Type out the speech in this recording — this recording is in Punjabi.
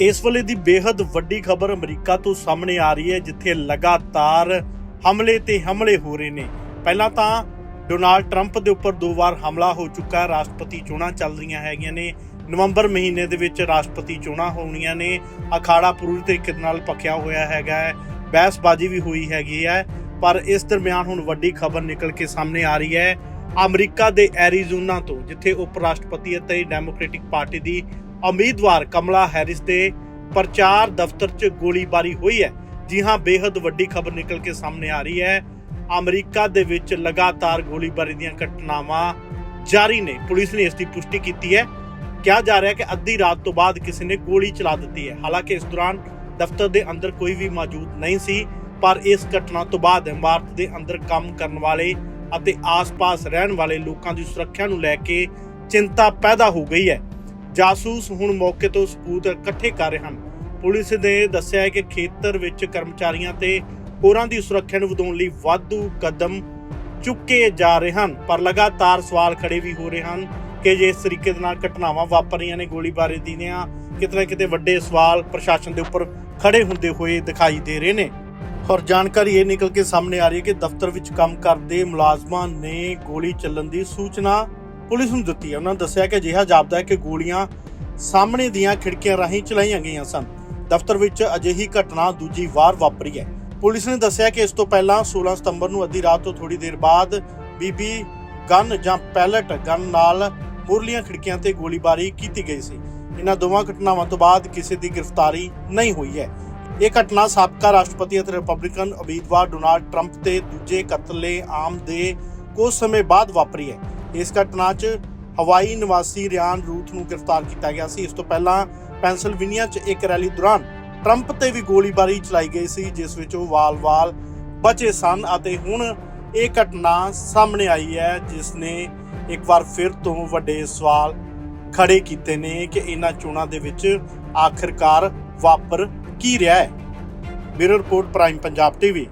ਇਸ ਵੇਲੇ ਦੀ ਬੇहद ਵੱਡੀ ਖਬਰ ਅਮਰੀਕਾ ਤੋਂ ਸਾਹਮਣੇ ਆ ਰਹੀ ਹੈ, ਜਿੱਥੇ ਲਗਾਤਾਰ ਹਮਲੇ ਤੇ ਹਮਲੇ ਹੋ ਰਹੇ ਨੇ। ਪਹਿਲਾਂ ਤਾਂ ਡੋਨਾਲਡ ਟਰੰਪ ਦੇ ਉੱਪਰ ਦੋ ਵਾਰ ਹਮਲਾ ਹੋ ਚੁੱਕਾ ਹੈ। ਰਾਸ਼ਟਰਪਤੀ ਚੋਣਾਂ ਚੱਲ ਰਹੀਆਂ ਹੈਗੀਆਂ ਨੇ। ਨਵੰਬਰ ਮਹੀਨੇ ਦੇ ਵਿੱਚ ਰਾਸ਼ਟਰਪਤੀ ਚੋਣਾਂ ਹੋਣੀਆਂ ਨੇ। ਅਖਾੜਾ ਪੂਰੀ ਤਰੀਕੇ ਦੇ ਨਾਲ ਪੱਕਿਆ ਹੋਇਆ ਹੈਗਾ ਹੈ। ਬਹਿਸਬਾਜ਼ੀ ਵੀ ਹੋਈ ਹੈਗੀ ਹੈ। ਪਰ ਇਸ ਦਰਮਿਆਨ ਹੁਣ ਵੱਡੀ ਖਬਰ ਨਿਕਲ ਕੇ ਸਾਹਮਣੇ ਆ ਰਹੀ ਹੈ। ਅਮਰੀਕਾ ਦੇ ਐਰੀਜ਼ੋਨਾ ਤੋਂ, ਜਿੱਥੇ ਉਪ ਰਾਸ਼ਟਰਪਤੀ ਅਤੇ ਡੈਮੋਕ੍ਰੈਟਿਕ ਪਾਰਟੀ ਦੀ ਉਮੀਦਵਾਰ ਕਮਲਾ ਹੈਰਿਸ ਦੇ ਪ੍ਰਚਾਰ ਦਫ਼ਤਰ 'ਚ ਗੋਲੀਬਾਰੀ ਹੋਈ ਹੈ। ਜੀ ਹਾਂ ਬੇहद ਵੱਡੀ ਖਬਰ ਨਿਕਲ ਕੇ ਸਾਹਮਣੇ ਆ ਰਹੀ ਹੈ। ਅਮਰੀਕਾ ਦੇ ਵਿੱਚ ਲਗਾਤਾਰ ਗੋਲੀਬਾਰੀ ਦੀਆਂ ਘਟਨਾਵਾਂ ਜਾਰੀ ਨੇ। ਪੁਲਿਸ ਨੇ ਇਸ ਦੀ ਪੁਸ਼ਟੀ ਕੀਤੀ ਹੈ। ਕਿਹਾ ਜਾ ਰਿਹਾ ਹੈ ਕਿ ਅੱਧੀ ਰਾਤ ਤੋਂ ਬਾਅਦ ਕਿਸੇ ਨੇ ਗੋਲੀ ਚਲਾ ਦਿੱਤੀ ਹੈ। ਹਾਲਾਂਕਿ ਇਸ ਦੌਰਾਨ ਦਫ਼ਤਰ ਦੇ ਅੰਦਰ ਕੋਈ ਵੀ ਮੌਜੂਦ ਨਹੀਂ ਸੀ, ਪਰ ਇਸ ਘਟਨਾ ਤੋਂ ਬਾਅਦ ਇਮਾਰਤ ਦੇ ਅੰਦਰ ਕੰਮ ਕਰਨ ਵਾਲੇ ਅਤੇ ਆਸ-ਪਾਸ ਰਹਿਣ ਵਾਲੇ ਲੋਕਾਂ ਦੀ ਸੁਰੱਖਿਆ ਨੂੰ ਲੈ ਕੇ ਚਿੰਤਾ ਪੈਦਾ ਹੋ ਗਈ ਹੈ। ਜਾਸੂਸ ਹੁਣ ਮੌਕੇ ਤੋਂ ਸਬੂਤ ਇਕੱਠੇ ਕਰ ਰਹੇ ਹਨ। ਪੁਲਿਸ ਨੇ ਦੱਸਿਆ ਹੈ ਕਿ ਖੇਤਰ ਵਿੱਚ ਕਰਮਚਾਰੀਆਂ ਤੇ ਹੋਰਾਂ ਦੀ ਸੁਰੱਖਿਆ ਨੂੰ ਵਧਾਉਣ ਲਈ ਵਾਧੂ ਕਦਮ ਚੁੱਕੇ ਜਾ ਰਹੇ ਹਨ, ਪਰ ਲਗਾਤਾਰ ਸਵਾਲ ਖੜੇ ਵੀ ਹੋ ਰਹੇ ਹਨ ਕਿ ਜੇ ਇਸ ਤਰੀਕੇ ਦੇ ਨਾਲ ਘਟਨਾਵਾਂ ਵਾਪਰ ਰਹੀਆਂ ਨੇ, ਗੋਲੀਬਾਰੀ ਦੀਆਂ ਕਿਤੇ ਨਾ ਕਿਤੇ ਵੱਡੇ ਸਵਾਲ ਪ੍ਰਸ਼ਾਸਨ ਦੇ ਉੱਪਰ ਖੜੇ ਹੁੰਦੇ ਹੋਏ ਦਿਖਾਈ ਦੇ ਰਹੇ ਨੇ। ਔਰ ਜਾਣਕਾਰੀ ਇਹ ਨਿਕਲ ਕੇ ਸਾਹਮਣੇ ਆ ਰਹੀ ਹੈ ਕਿ ਦਫ਼ਤਰ ਵਿੱਚ ਕੰਮ ਕਰਦੇ ਮੁਲਾਜ਼ਮਾਂ ਨੇ ਗੋਲੀ ਚੱਲਣ ਦੀ ਸੂਚਨਾ ਪੁਲਿਸ ਨੂੰ ਦਿੱਤੀ ਹੈ। ਉਹਨਾਂ ਦੱਸਿਆ ਕਿ ਅਜਿਹਾ ਜਾਪਦਾ ਹੈ ਕਿ ਗੋਲੀਆਂ ਸਾਹਮਣੇ ਦੀਆਂ ਖਿੜਕੀਆਂ ਰਾਹੀਂ ਚਲਾਈਆਂ ਗਈਆਂ ਸਨ। ਦਫ਼ਤਰ ਵਿੱਚ ਅਜਿਹੀ ਘਟਨਾ ਦੂਜੀ ਵਾਰ ਵਾਪਰੀ ਹੈ। ਪੁਲਿਸ ਨੇ ਦੱਸਿਆ ਕਿ ਇਸ ਤੋਂ ਪਹਿਲਾਂ 16 ਸਤੰਬਰ ਨੂੰ ਅੱਧੀ ਰਾਤ ਤੋਂ ਥੋੜੀ ਦੇਰ ਬਾਅਦ ਬੀਬੀ ਗਨ ਜਾਂ ਪੈਲਟ ਗਨ ਨਾਲ ਮੁਰਲੀਆਂ ਖਿੜਕੀਆਂ ਤੇ ਗੋਲੀਬਾਰੀ ਕੀਤੀ ਗਈ ਸੀ। ਇਹਨਾਂ ਦੋਵਾਂ ਘਟਨਾਵਾਂ ਤੋਂ ਬਾਅਦ ਕਿਸੇ ਦੀ ਗ੍ਰਿਫਤਾਰੀ ਨਹੀਂ ਹੋਈ ਹੈ। ਇਹ ਘਟਨਾ ਸਾਬਕਾ ਰਾਸ਼ਟਰਪਤੀ ਅਤੇ ਰਿਪਬਲਿਕਨ ਉਮੀਦਵਾਰ ਡੋਨਾਲਡ ਟਰੰਪ ਤੇ ਦੂਜੇ ਕਤਲੇ ਆਮ ਦੇ ਕੁਝ ਸਮੇਂ ਬਾਅਦ ਵਾਪਰੀ ਹੈ। ਇਸ ਘਟਨਾ 'ਚ ਹਵਾਈ ਨਿਵਾਸੀ ਰਿਆਨ ਰੂਥ ਨੂੰ ਗ੍ਰਿਫਤਾਰ ਕੀਤਾ ਗਿਆ ਸੀ। ਇਸ ਤੋਂ ਪਹਿਲਾਂ ਪੈਂਸਿਲਵੇਨੀਆ 'ਚ ਇੱਕ ਰੈਲੀ ਦੌਰਾਨ ਟਰੰਪ ਤੇ ਵੀ ਗੋਲੀਬਾਰੀ ਚਲਾਈ ਗਈ ਸੀ, ਜਿਸ ਵਿੱਚ ਉਹ ਵਾਲ-ਵਾਲ ਬਚੇ ਸਨ ਅਤੇ ਹੁਣ ਇਹ ਘਟਨਾ ਸਾਹਮਣੇ ਆਈ ਹੈ, ਜਿਸ ਨੇ ਇੱਕ ਵਾਰ ਫਿਰ ਤੋਂ ਵੱਡੇ ਸਵਾਲ ਖੜੇ ਕੀਤੇ ਨੇ ਕਿ ਇਹਨਾਂ ਚੋਣਾਂ ਦੇ ਵਿੱਚ ਆਖਿਰਕਾਰ ਵਾਪਰ ਕੀ ਰਿਹਾ ਹੈ। Bureau report, prime Punjab TV.